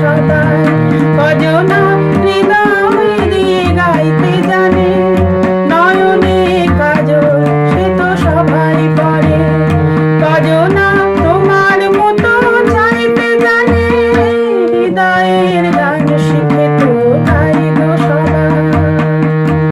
সদায় অজানা